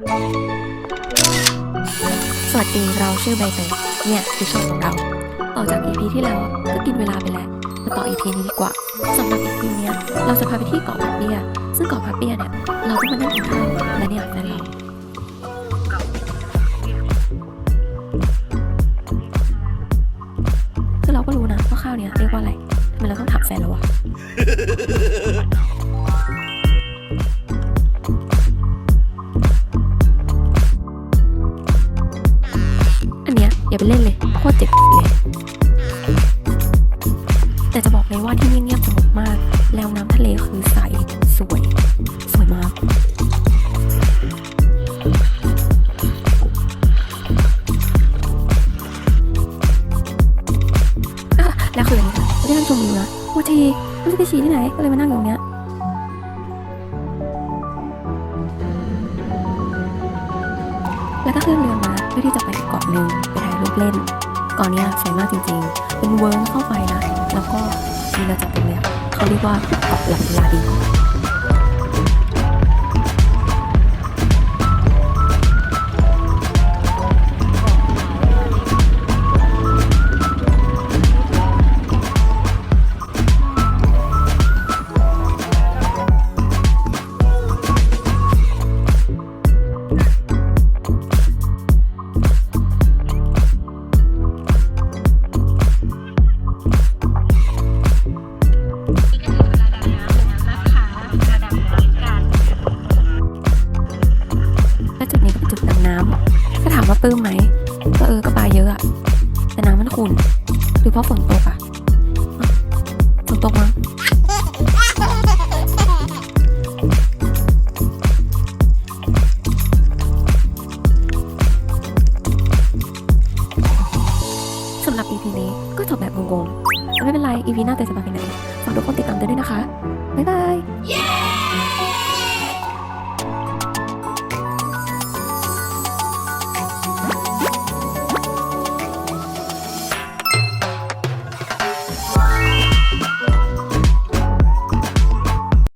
สวัสดีเราชื่อใบเตยเนี่ยคือช่องของเราต่อจาก EP ที่แล้วก็กินเวลาไปแล้วมาต่อ EP นี้ดีกว่าสำหรับ EP เนี้ยเราจะพาไปที่เกาะพับเปียซึ่งเกาะพับเปียเนี่ยเราต้องมานั่งกินข้าวและเนี่ยแฟนเราคือเราก็รู้นะว่าข้าวเนี่ยเรียกว่าอะไรทำไมเราต้องถามแฟนเราวะ อย่าไปเล่นเลยโคตรเจ็บเลย แต่จะบอกเลยว่าที่นี่เงียบสงบมาก แล้วน้ำทะเลคือใสสวย สวยมากแล้วคืออย่างนี้ค่ะไม่ได้นั่งชมวิวนะว่าทีไม่รู้จะไปฉี่ที่ไหน ก็เลยมานั่งอยู่ตรงเนี้ยแล้วก็ขึ้นเรือมา เพื่อที่จะไปอีกเกาะหนึ่งไปถ่ายรูปเล่นเกาะนนี้สวยมากจริง ๆ เป็นเวิร์เข้าไปนะ แล้วก็มีเราจับตรงเนี้ยเขาเรียกว่าเกาะหลับลาดี นี้ก็เป็นจุดดำน้ำก็ถามว่าปลื้มไหมก็เออก็ปลาเยอะอะแต่น้ำมันขุ่นหรือเพราะฝนตกอะฝนตกมั้งสำหรับ EP นี้ก็จบแบบงงๆ ไม่เป็นไร EP หน้าเตยจะมาไปไหนฝากทุกคนติดตามเตยด้วยนะคะ บ๊ายบาย